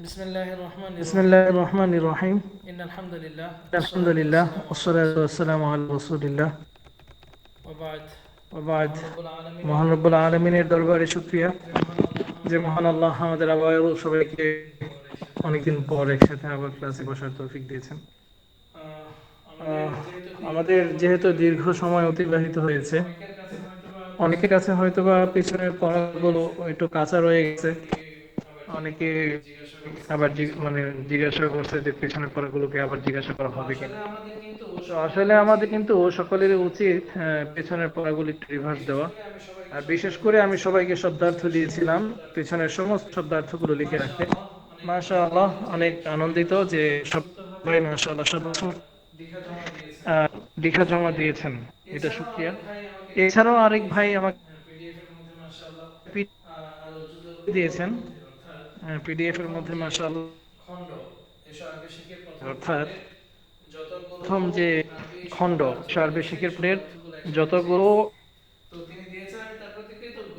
بسم الله الرحمن بسم الرحيم الله الرحمن الرحيم إن الحمد لله الحمد لله والصلاة والسلام على رسول الله وبعد وبعد رب العالمين মহান রব্বুল আলমিনের দরবারে শুক্রিয়া যে মহান আল্লাহ আমাদের আবার সবাইকে অনেকদিন পর একসাথে আবার ক্লাসে বসার তৌফিক দিয়েছেন আহ, আমাদের যেহেতু দীর্ঘ সময় অতিবাহিত হয়েছে অনেকের কাছে হয়তো বা পিছনের পড়াগুলো একটু কাঁচা রয়ে গেছে অনেকে আবার মানে জিজ্ঞাসা করছে যে পিছনের পড়াগুলোকে আবার জিজ্ঞাসা করা হবে কিনা। আসলে আমাদের কিন্তু সকলেরই উচিত পেছনের পড়াগুলো একটু রিভার্স দেওয়া। আর বিশেষ করে আমি সবাইকে শব্দার্থ দিয়েছিলাম, পেছনের সমস্ত শব্দার্থগুলো লিখে রাখতে। মাশা আল্লাহ অনেক আনন্দিত যে সবাই মাশা আল্লাহ সব দীক্ষা জমা দিয়েছেন। এটা এছাড়াও আরেক ভাই আমাকে দিয়েছেন। পিডিএফ এর মধ্যে মাশা আল্লাহ খণ্ড এসব আগে শিখে প্রথম অর্থাৎ প্রথম যে খণ্ড সার্বে শিখের যতগুলো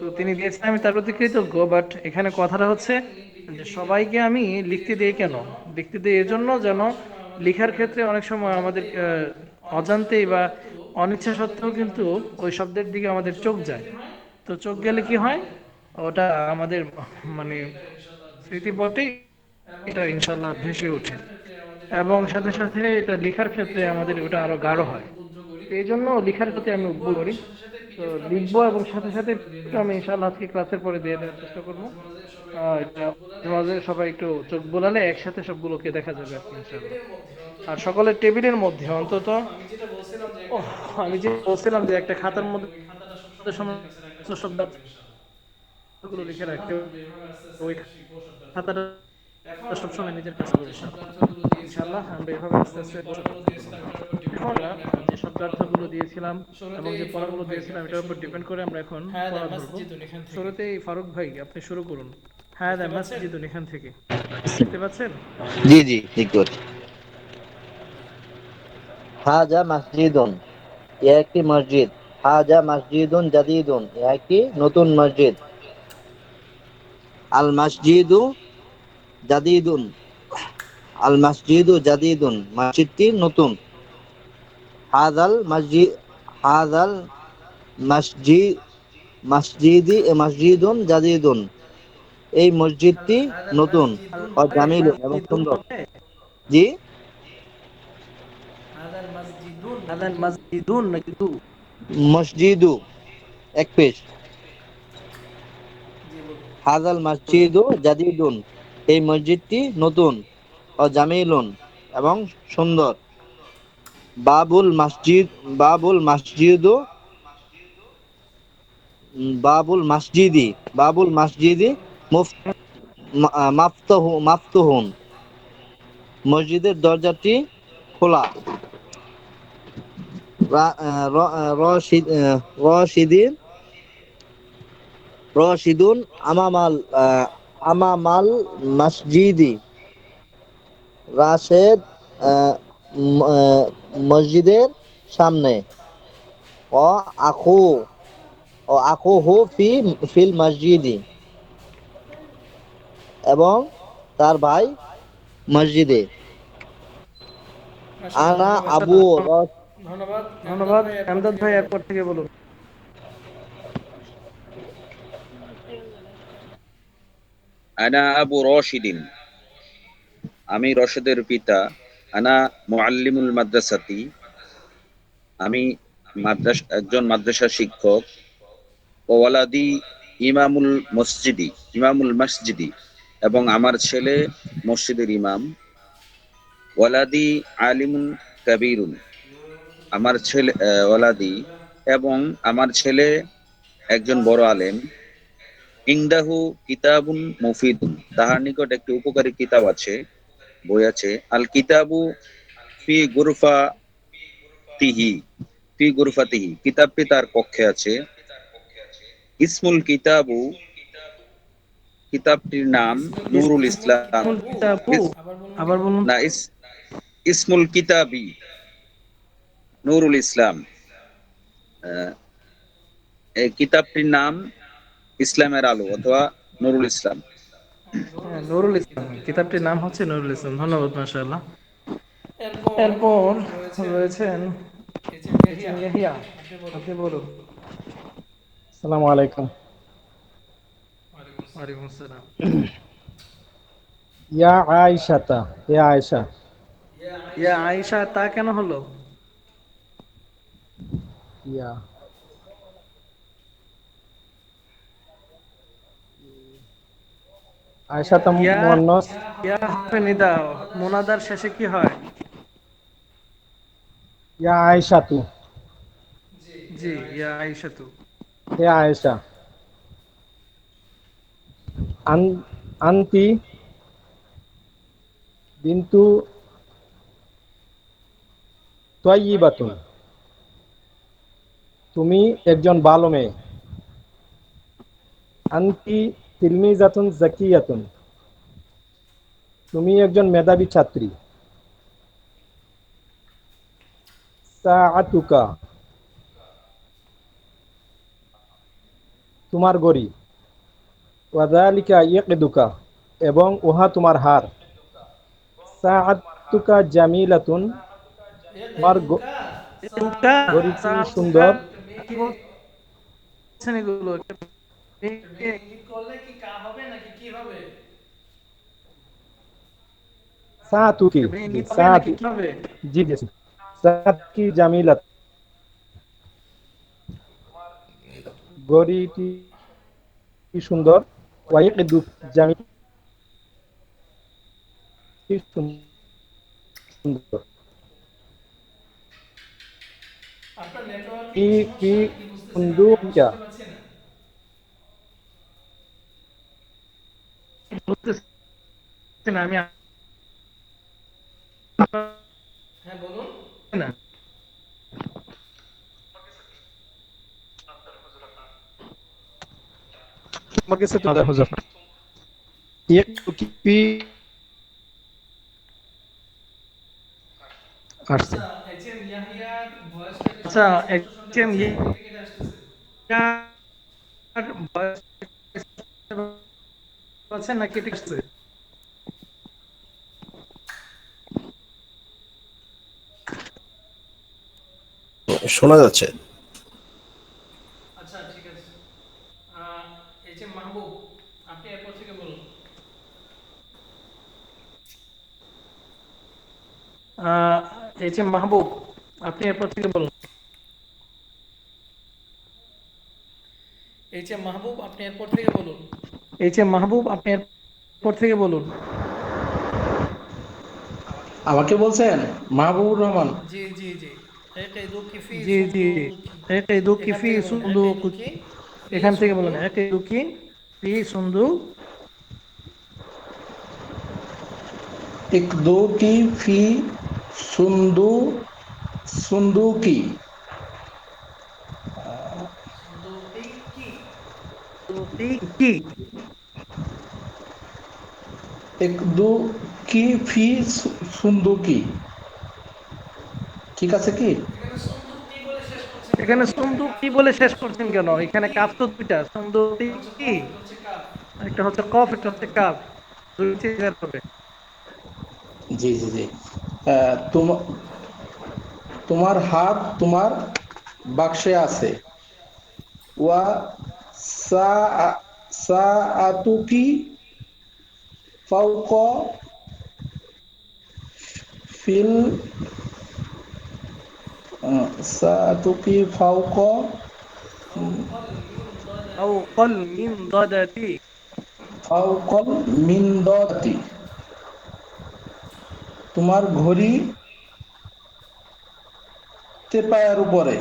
তো তিনি দিয়েছেন, আমি তার প্রতি কৃতজ্ঞ বাট এখানে কথাটা হচ্ছে যে সবাইকে আমি লিখতে দিই কেন? লিখতে দিই এজন্য যেন লেখার ক্ষেত্রে অনেক সময় আমাদের অজান্তেই বা অনিচ্ছা সত্ত্বেও কিন্তু ওই শব্দের দিকে আমাদের চোখ যায়। তো চোখ গেলে কি হয়? ওটা আমাদের মানে স্মৃতিপটে এটা ইনশাল্লাহ ভেসে ওঠে। এবং সাথে সাথে এটা লেখার ক্ষেত্রে আমাদের ওটা আরও গাঢ় হয়। এই জন্য লেখার প্রতি আমি উদ্বুদ্ধ করি। তো লিখব এবং সাথে সাথে আমি ইনশাল্লাহ আজকে ক্লাসের পরে দিয়ে দেওয়ার চেষ্টা করব। সমাজে সবাই একটু চোখ বোলালে একসাথে সবগুলোকে দেখা যাবে কি ইনশাল্লাহ আর সকলের টেবিলের মধ্যে অন্তত আমি যে বলছিলাম যে একটা খাতার মধ্যে শব্দগুলো লিখে রাখতে ওই খাতাটা সবসময় নিজের কাছে করে ইনশাল্লাহ আমরা এভাবে আস্তে আস্তে আমরা যে শব্দার্থগুলো দিয়েছিলাম এবং যে পড়াগুলো দিয়েছিলাম এটার উপর ডিপেন্ড করে আমরা এখন হ্যাঁ পড়া ধরবো। এখান থেকে। শুরুতেই ফারুক ভাই আপনি শুরু করুন। হ্যাঁ দা মসজিদুন এখান থেকে। দেখতে পাচ্ছেন? জি জি ঠিক করে হাজা মসজিদুন এ একটি মসজিদ। হাজা মসজিদুন জাদিদুন এ একটি নতুন মসজিদ। আল মসজিদু জাদিদুন। আল মসজিদু জাদিদুন। মসজিদটি নতুন। হাজাল মসজিদ হাজাল মসজিদ মসজিদি মসজিদুন জাদিদুন। এই মসজিদটি নতুন ও জামিল এবং সুন্দর। জি? হাদাল মসজিদু এক পেশ হাজাল মসজিদু জাদিদুন। এই মসজিদটি নতুন ও জামিলুন এবং সুন্দর। বাবুল মসজিদ, বাবুল মসজিদু, বাবুল মসজিদি বাবুল মসজিদি মাফতুহুন। মসজিদের দরজাটি খোলা। রশিদিন রশিদুন আমামাল আমামাল মসজিদি রাশেদ মসজিদের সামনে। ও আখু ও আখু হু ফি ফিল মসজিদি এবং তার ভাই মসজিদে। আনা আবু ধন্যবাদ ধন্যবাদ। আমদাদ ভাই এরপর থেকে বলুন। আনা আবু রশিদিন। আমি রশিদের পিতা। আনা মুআল্লিমুল মাদ্রাসাতি। আমি মাদ্রাস, একজন মাদ্রাসা শিক্ষক। ওয়ালাদি ইমামুল মসজিদি ইমামুল মসজিদি এবং আমার ছেলে মসজিদের ইমাম। ওয়ালাদি আলিমুল কাবিরুন। আমার ছেলে ওয়ালাদি এবং আমার ছেলে একজন বড় আলেম। ইংদাহু কিতাবুন মুফিদুন। তাহার নিকট একটি উপকারী কিতাব আছে বই আছে আল কিতাবু ফি গুরফা তিহি ফি গুরফাতিহি। কিতাবটি তার কক্ষে আছে। ইসমুল কিতাবু কিতাবটির নাম নুরুল ইসলাম। আবার বলুন। না ইস ইসমুল কিতাবি নুরুল ইসলাম। আহ, এই কিতাবটির নাম ইসলামের আলো অথবা নুরুল ইসলাম। হ্যাঁ, নুরুল ইসলাম। কিতাবটির নাম হচ্ছে নুরুল ইসলাম। ধন্যবাদ মাশাআল্লাহ। এরপর রয়েছেন ইয়াহিয়া। আপনি বলুন। আসসালামু আলাইকুম। ওয়ালাইকুম আসসালাম। ওয়ালাইকুম আসসালাম ইয়া আয়েশাতা ইয়া আয়েশা। ইয়া আয়েশা তা কেন হলো? ইয়া আয়েশাতা ইয়া ইয়া নিদা মুনাদার শেষে কি হয়? ইয়া আয়েশাতু জি ইয়া আয়েশাতু ইয়া আয়েশা। আন আনতি বিন্তু তুমি একজন ভালো মেয়ে। আনতি তিলমিজাতুন জাকিয়াতুন। তুমি একজন মেধাবী ছাত্রী। সাআতুকা। তোমার গড়ি। ওয়াদালিকা ইয়াকিদুকা এবং উহা তোমার হার। সাআতুকা জামিলাতুন। তোমার গ- তুকা গরিবটি সুন্দর। কি বলছেন এগুলো? ইঙ্গিত করলে কি কা হবে নাকি কি হবে কি হবে জি জি। সাআতুকি জামিলাত। গড়িটি কি সুন্দর জামি কি সুন্দর কি কি সুন্দুকিয়া বুঝতেছি না আমি হ্যাঁ বলুন না আমার কাছে তো আদা হুজুর একটু কি আসছে আচ্ছা এইচএম ইয়াহিয়ার ভয়েসটা আচ্ছা এইচএম কেটে আসতেছে আছেন না কেটে আসছে শোনা যাচ্ছে। আচ্ছা ঠিক আছে। মাহবুব আপনি এরপর থেকে বলুন। এইচএম মাহবুব আপনি এরপর থেকে বলুন। এইচএম মাহবুব আপনি এরপর থেকে বলুন। এইচএম মাহবুব আপনি এরপর থেকে বলুন। আমাকে বলছেন? মাহবুবুর রহমান। জি জি জি। জি জি। একিদুকি এখান ফি থেকে বলুন, সুন্দুক একিদুকি ফি এখান থেকে বলুন। সুন্দুক। একিদুকি ফি সুন্দুক ইকদুকি ফি সুন্দু সুন্দুকি সুন্দুকি কি? কি ফি সু- সুন্দুকি ঠিক আছে কি? এখানে সুন্দুকি বলে শেষ করছেন কি বলে শেষ করছেন কেন? এখানে কাপ তো দুইটা। সুন্দুক কি? একটা হচ্ছে কফ একটা হচ্ছে কাপ দুইটি হবে। জি জি জি। তোমার হাত তোমার বাক্সে আছে। ওয়া সা সাআতুকি ফাওক ফিল আহ, সাআতুকি ফাওক আও কল মিন দাদাতি। তোমার ঘড়ি তেপায়ের উপরে।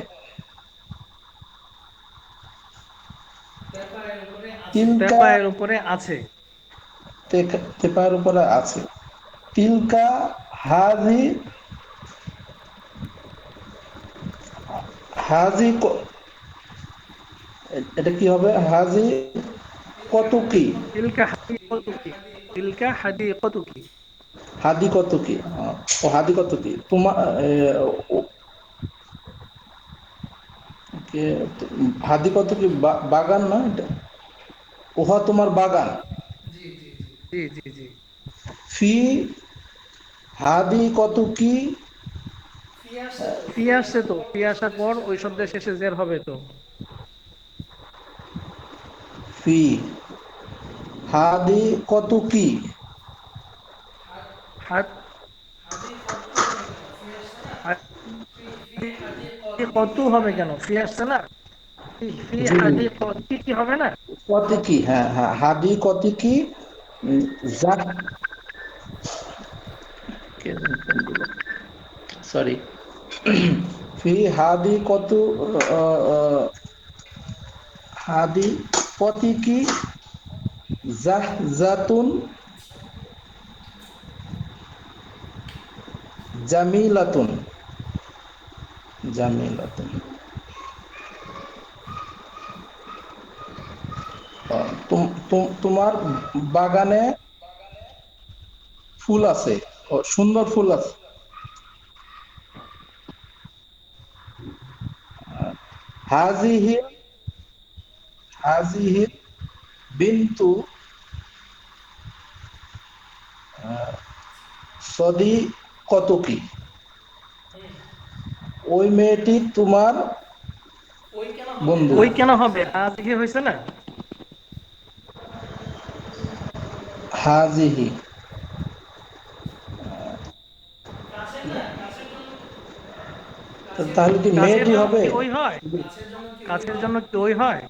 তেপায়ের উপরে আছে। তেপায়ের উপরে আছে। তিলকা হাজি হাজি এটা কি হবে? হাজি কত কি তিলকা তিলকা হাদিকতুকি হাদি কত কি ও হাদি কত কি তোমার হাদি কত কি বা- বাগান না এটা? ওহা তোমার বাগান। জি জি জি। ফি হাদি কত কি? ফি আসছে তো। ফি আসার পর ওই শব্দের শেষে জের হবে তো। ফি হাদি কত কি? কত হবে কেন? ফি আসছে না? ফি- ফি হাদি কত কি হবে না? কত কি? হ্যাঁ হ্যাঁ হাদি কত কি? যা সরি ফি হাদি কত হাদি কত কি? জাহ জাতুন জামিলাতুন জামিলাতুন আহ, তুম- তুম- তোমার বাগানে ফুল আছে। সুন্দর ফুল আছে। আহ, হাজিহি হাজিহি বিন্তু আহ, সদি কত কি ওই মেয়েটি তোমার কেন হবে? বন্ধু। ওই কেন হবে? আজ হয়েছে না? হাজিহি। তাহলে কি মেয়েটি হবে? ওই হয়? কাছের জন্য কি কি ওই হয়?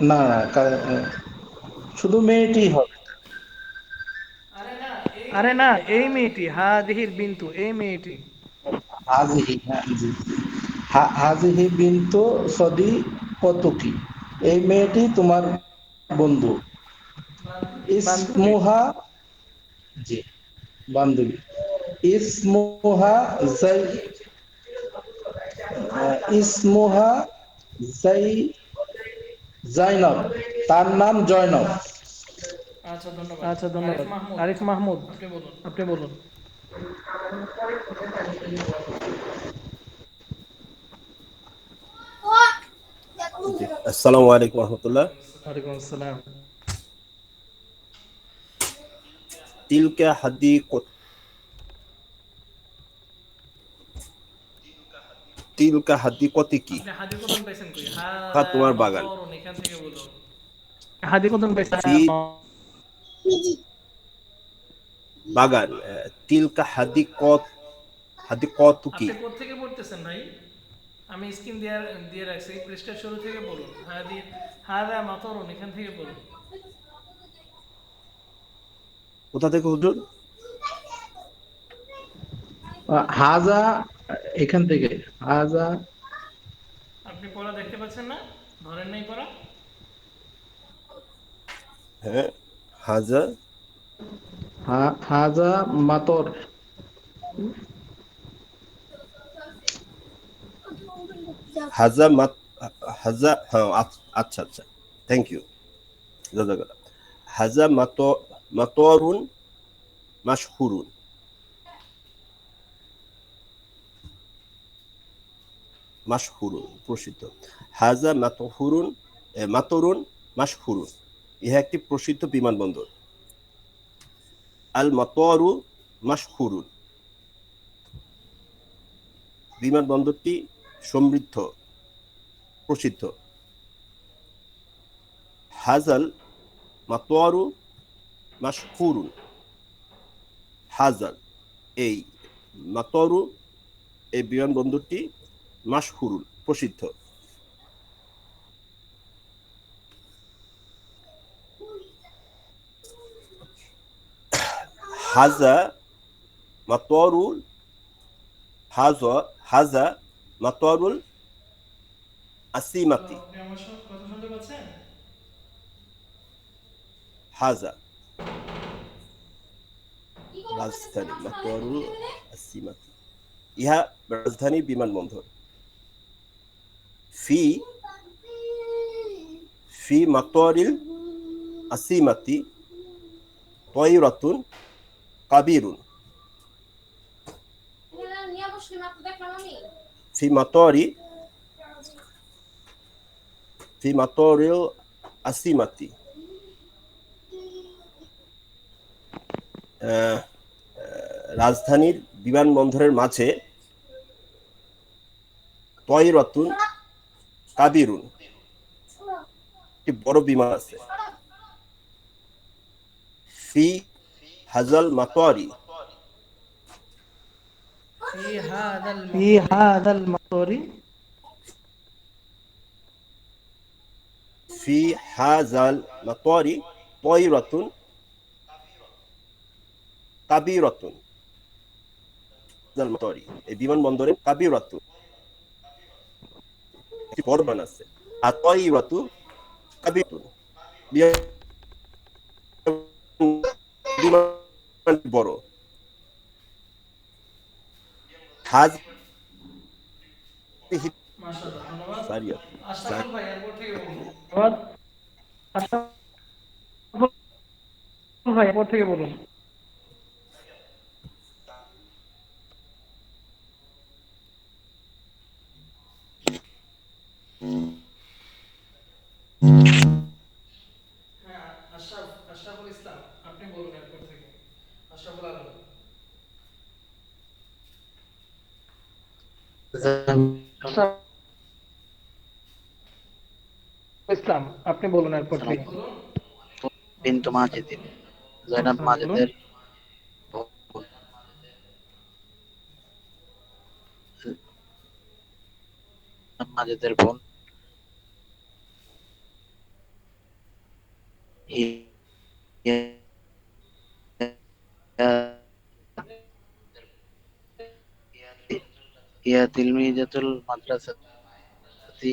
না কা- শুধু মেয়েটি হবে। আরে না এই মেয়েটি হা দিহির বিন্তু এই মেয়েটি। হাজিহি হ্যাঁ, হাজিহি বিন্তু সদি কতকি এই মেয়েটি তোমার বন্ধু। ইসমুহা জি। বান্ধবী। ইসমুহা জাই ইসমুহা জাই জাইনব। তার নাম জয়নব। আচ্ছা ধন্যবাদ। আচ্ছা ধন্যবাদ। আরিফ মাহমুদ। আরিফ মাহমুদ আপনি বলুন। আপনি বলুন। আসসালামু আলাইকুম রহমতুল্লাহ। ওয়ালাইকুম আসসালাম। তিলকা হাদি তিলকা হাদি কতি কি? হ্যাঁ, তোমার বাগান। হাদি কতন বাগান তিলকা হাদি কত হাদি কত কি? কোথা থেকে পড়তেছেন ভাই? আমি স্ক্রিন দিয়ে দিয়ে রাখছি পৃষ্ঠার শুরু থেকে বলুন হাদি হাদা মাতরুন এখান থেকে বলুন। কোথা থেকে হুজুর? হাজা এখান থেকে হাজা। আপনি পড়া দেখতে পাচ্ছেন না? ধরেন নাই পড়া? হ্যাঁ হাজা। হা- হাজা মাতর। হাজা মাত, হাজা হ্যাঁ আচ- আচ্ছা আচ্ছা। থ্যাংক ইউ জাজাকাল্লাহ। হাজা মাত, মাতরুন, মাশহুরুন। মাশহুরুন, প্রসিদ্ধ। হাজা মাতহুরুন মাতরুন, মাশহুরুন। ইহা একটি প্রসিদ্ধ বিমানবন্দর। আল মাতরু মাশহুরুন। বিমানবন্দরটি সমৃদ্ধ। প্রসিদ্ধ। হাজাল মাতোয়ারু মাশহুরুন। হাজাল, এই মাতোয়ারু, এই বিমানবন্দরটি মাশহুরুন, প্রসিদ্ধ। হাজা মাতোয়ারুল হাজা হাজা মাতোয়ারুল আসিমাতি আপনি আমার সঙ্গে কথা শুনতে পাচ্ছেন হাজা রাজধানী মাতোয়ারুল আসিমাতি ইহা রাজধানী বিমানবন্দর ফি ফি মাতোয়ারিল আসিমাতি তয়রাতুন কাবিরুন নিয়ে বসলে মাত্র দেখলাম আমি في مطار thematorial Asimati. রাজধানীর বিমানবন্দরের মাঝে কাবিরুন একটি বড় বিমান আছে। ফি হাজাল মাতোয়ারি। ফি হাজাল মাতোয়ারি। ফি হাজাল মাতোয়ারি তয়রাতুন কাবিরাতুন মাতোয়ারি এই বিমানবন্দরে কাবিরাতুন একটি বড় বিমান আছে। আর তয়রাতু কাবিরাতুন বড়। হাজ সারিয়া ভাই এরপর থেকে বলুন। ধন্যবাদ আশরাফুল এরপর থেকে বলুন হ্যাঁ ইসলাম আপনি বলুন এরপর থেকে। আশরাফুল আলম। ইসলাম আপনি বলুন এরপর বিন্তু মাজিদিন জয়নাব মাজিদের। মাজিদের বোন ইয়া তিলমিজাতুল মাদ্রাসাতি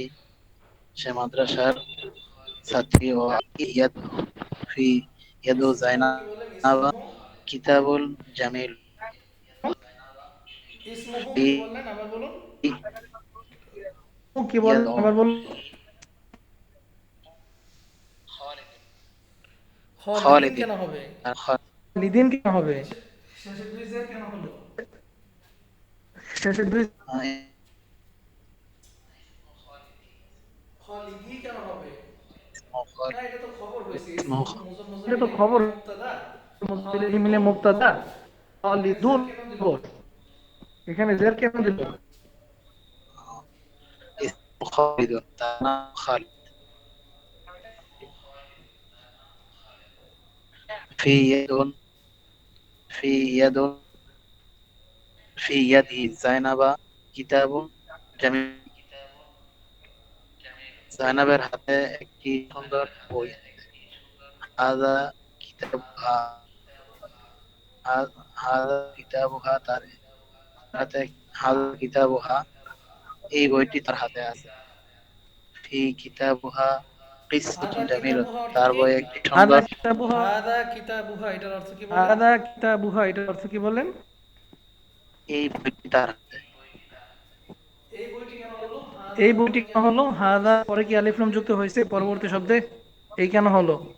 সে মাদ্রাসার ছাত্রী ও ইয়াদ ফি ইয়াদু জাইনাবা কিতাবুল জামিল। কি বললেন? আবার বলুন। কি বলেন আবার বলুন। খালিদিন। খালিদিন। কেন হবে? আর কেন হবে? শেষে দুই কেন হলো? শেষে দুই খালিদি কেন হবে খ- না এটা তো খবর মিলে মুক্তাদা। খালিদুন এখানে জের কেন দিল? খালিদ কিতাবুন জামিল জাইনাবের হাতে একটি সুন্দর বই। কিতাব কিতাবুহা তার হাতে কিতাবুহা এই বইটি তার হাতে আছে। ফি কিতাবুহা তার বই একটি হাদা সুন্দর কিতাবুহা হাদা এটার অর্থ কি বলেন হাদা কিতাবুহা এটার অর্থ কি বলেন এই বইটি তার হাতে এই বইটি কেন হলো হাদা এই বইটি কেন হলো? হাদা পরে কি আলিফলাম যুক্ত হয়েছে? পরবর্তী শব্দে এই কেন হলো?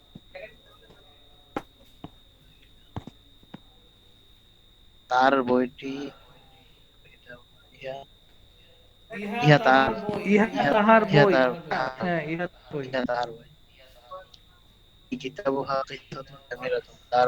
তার বইটি ইহা ইহা ইহা তাহার তাহার- বই। তাহার তার- হ্যাঁ ইহা বই। ইহা তার বই। কিতাবুহা কিসসাতুন জামিলাতুন তার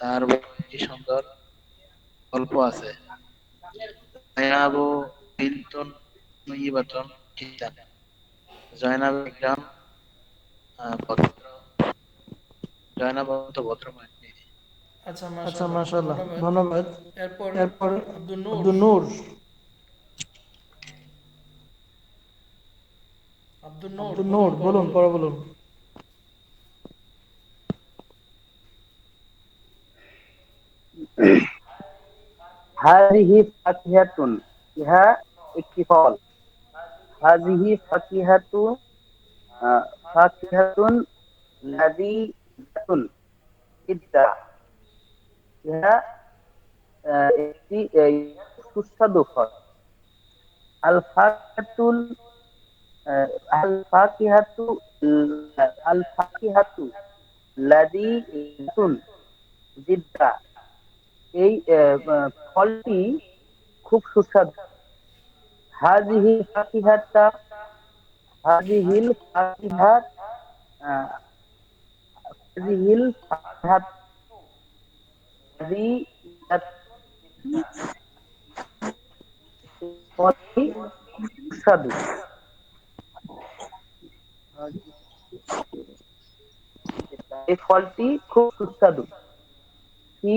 তার বই সুন্দর গল্প আছে। জয়নাবু বিনতুন জিদ্দান জয়নাব ভদ্র জয়নাব তো ভদ্র আচ্ছা আচ্ছা মাশাআল্লাহ। ধন্যবাদ। এরপর এরপর আব্দুল নূর। আব্দুল নূর বলুন পরে বলুন। হাজিহি ফাকিহাতুন ইহা একটি ফল। হাজিহি ফাকিহাতু আহ, ফাকিহাতুন লাযীজাতুন জিদ্দা ইহা একটি সুস্বাদু ফল। আল ফাকিহাতুল আহ, আল ফাকিহাতু আল ফাকিহাতু লাযীজাতুন জিদ্দা এই ফলটি খুব সুস্বাদু। হাজিহি ফাকিহাতা হাজিহিল ফাকিহাত আহ, হাজিহিল ফাকিহাত হাজিহাত ফলটি সুস্বাদু। এই ফলটি খুব সুস্বাদু। ফি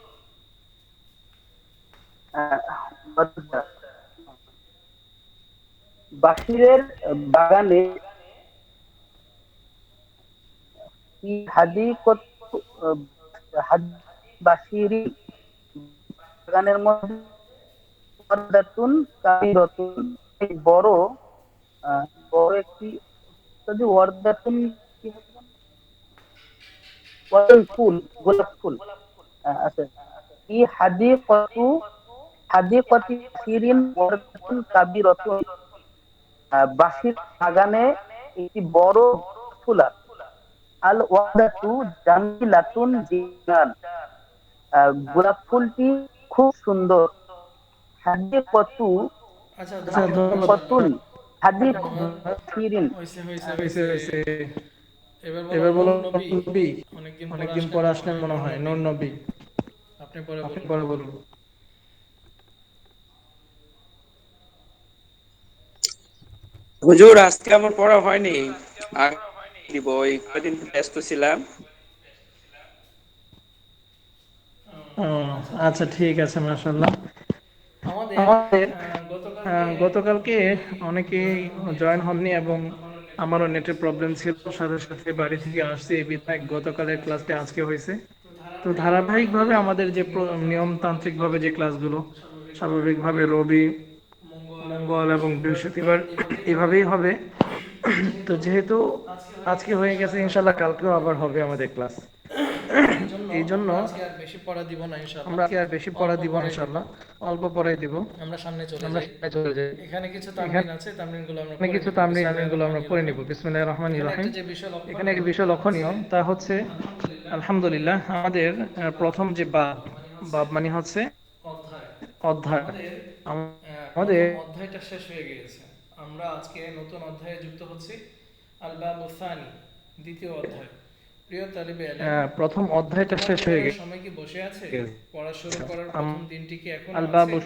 বাসিরের বাগানে হাদি কত বাসিরি বাগানের মধ্যে বড় বড় একটি যদি ওয়ার্দাতুন ফুল গোলাপ ফুল। আছে। ই হাদি কত হাদিকতি সিরিন কাবিরাতুন। বাসির বাগানে একটি বড় ফুল আল ওয়াদাতু জামিলাতুন জিনান। গোলাপ ফুলটি খুব সুন্দর। হাদিকতু আচ্ছা আচ্ছা, কতুন হাদিক সিরিন। এবার বলো নবী। অনেকদিন অনেকদিন পর আসলেন মনে হয়। নবী। আপনি পরে আপনি পরে বলুন। হুজুর আজকে আমার পড়া হয়নি। আর দিব কদিন ব্যস্ত ছিলাম। আচ্ছা ঠিক আছে মাশাল্লাহ আমাদের গতকালকে অনেকেই জয়েন হননি এবং আমারও নেটের প্রবলেম ছিল। সাথে সাথে বাড়ি থেকে আসছি এই বিধায় গতকালের ক্লাসটা আজকে হয়েছে। তো ধারাবাহিকভাবে আমাদের যে নিয়মতান্ত্রিকভাবে যে ক্লাসগুলো স্বাভাবিকভাবে রবি মঙ্গল এবং বৃহস্পতিবার এভাবেই হবে। তো যেহেতু আজকে হয়ে গেছে ইনশাল্লাহ কালকেও আবার হবে আমাদের ক্লাস। এই জন্য আর বেশি পড়া দিব না ইনশাআল্লাহ আমরা আর বেশি পড়া দিব না ইনশাল্লাহ অল্প পড়াই দিব। আমরা সামনে চলে আমরা সামনে চলে যাই। এখানে কিছু তামরিন আছে তামরিনগুলো আমরা এখানে কিছু তামরিন আমিনগুলো আমরা পড়ে নিব। বিসমিল্লাহির রহমানির রহিম। এখানে একটি বিষয় লক্ষণীয় তা হচ্ছে আলহামদুলিল্লাহ আমাদের প্রথম যে বাব বাব মানে হচ্ছে অধ্যায়। আমাদের প্রথম অধ্যায়টা শেষ হয়ে গিয়েছে। আমরা আজকে নতুন অধ্যায়ে যুক্ত হচ্ছি সানি দ্বিতীয় অধ্যায়। প্রিয় তালিবে প্রথম অধ্যায়টা শেষ হয়ে গেছে সময় কি বসে আছে? পড়া শুরু করার প্রথম দিনটি কি এখন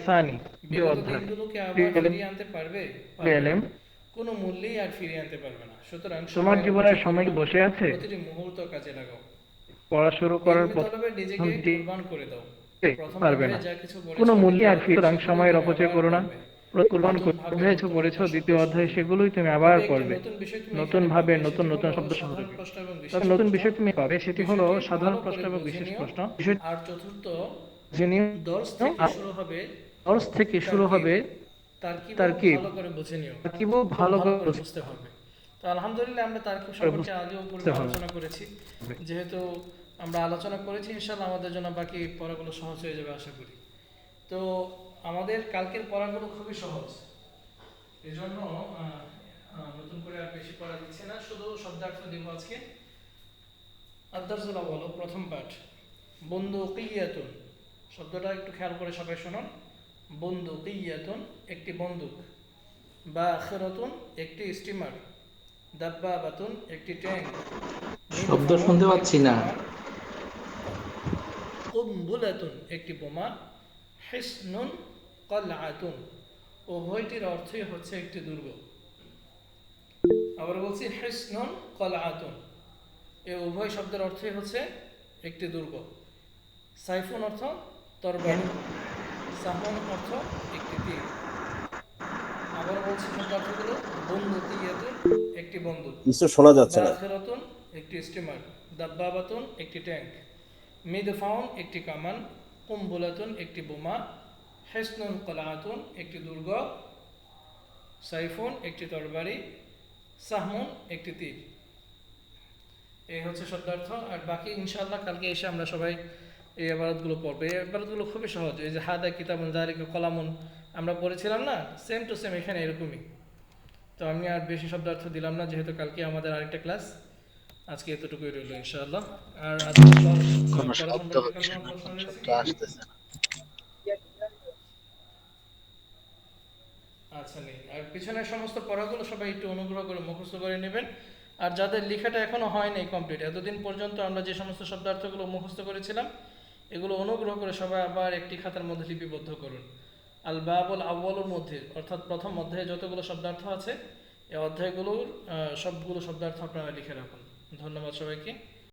সানি দ্বিতীয় অধ্যায়। দিনগুলোকে আবার ফিরিয়ে আনতে পারবে? কোনো মূল্যেই আর ফিরিয়ে আনতে পারবে না। সুতরাং তোমার জীবনের অপচয় সময় কি বসে আছে? প্রতিটি মুহূর্ত কাজে লাগাও। পড়া শুরু করার প্রথম নিজেকে করে দাও। পারবে না। অধ্যায়ে কোনো মূল্যে আর সুতরাং সময়ের অপচয় করো না। কুরবান পড়েছো পড়েছো দ্বিতীয় অধ্যায় সেগুলোই তুমি আবার পড়বে। নতুন ভাবে নতুন নতুন শব্দ তবে নতুন বিষয় তুমি পাবে সেটি হলো সাধারণ প্রশ্ন এবং বিশেষ প্রশ্ন। আর চতুর্থ শুরু হবে দর্শ থেকে শুরু হবে তারকিব তারকিব। ভালো করে বুঝে ভালো করে বুঝতে হবে তো আলহামদুলিল্লাহ আমরা তারকিব সম্পর্কে আগেও আলোচনা করেছি। যেহেতু আমরা আলোচনা করেছি ইনশাল্লাহ আমাদের জন্য বাকি পড়াগুলো সহজ হয়ে যাবে আশা করি। তো আমাদের কালকের পড়াগুলো খুবই সহজ। এই জন্য আহ, আহ, নতুন করে আর বেশি পড়া দিচ্ছে না শুধু শব্দার্থ দিব আজকে। আদার্সুল্লাহ বলো প্রথম পাঠ। বন্ধু কিয়াতুন শব্দটা একটু খেয়াল করে সবাই শুনুন। বন্ধু কিয়াতুন একটি বন্দুক। বা আখেরাতুন একটি স্টিমার। দাব্বা বাতুন একটি ট্যাঙ্ক। শব্দ শুনতে পাচ্ছি না। কুম্বুলাতুন একটি বোমা। হিসনুন কলআতুন। উভয়টির অর্থই হচ্ছে একটি দুর্গ। আবার বলছি হিসনুন কলআতুন। এই উভয় শব্দের অর্থই হচ্ছে একটি দুর্গ। সাইফুন অর্থ তরবারি। সাহন অর্থ একটি তীর। আবার বলছি শব্দার্থগুলো বন্ধু তিয়াতুন একটি বন্দুক। শোনা যাচ্ছে না। একটি স্টিমার। দাব্বাবাতুন একটি ট্যাঙ্ক। মিদফাউন একটি কামান, কুম্বুলাতুন একটি বোমা, হেসনুন কলাহাতুন একটি দুর্গ, সাইফুন একটি তরবারি, সাহমুন একটি তীর। এই হচ্ছে শব্দার্থ। আর বাকি ইনশাআল্লাহ কালকে এসে আমরা সবাই এই আবারতগুলো পড়ব। এই আবারতগুলো খুবই সহজ। এই যে হাদা কিতাবুন জারিক কলামুন আমরা পড়েছিলাম না? সেম টু সেম এখানে এরকমই। তো আমি আর বেশি শব্দার্থ দিলাম না, যেহেতু কালকে আমাদের আরেকটা ক্লাস। আজকে এতটুকুই রইল ইনশাআল্লাহ। আর কোনো শব্দ হচ্ছে না কোনো শব্দ আসতেছে না। আচ্ছা নেই। আর পিছনের সমস্ত পড়াগুলো সবাই একটু অনুগ্রহ করে মুখস্থ করে নেবেন। আর যাদের লেখাটা এখনও হয়নি কমপ্লিট এতদিন পর্যন্ত আমরা যে সমস্ত শব্দার্থগুলো মুখস্থ করেছিলাম এগুলো অনুগ্রহ করে সবাই আবার একটি খাতার মধ্যে লিপিবদ্ধ করুন। আল বাবুল আউ্বালুর মধ্যে অর্থাৎ প্রথম অধ্যায়ে যতগুলো শব্দার্থ আছে এই অধ্যায়গুলোর সবগুলো শব্দার্থ আপনারা লিখে রাখুন। ধন্যবাদ সবাইকে।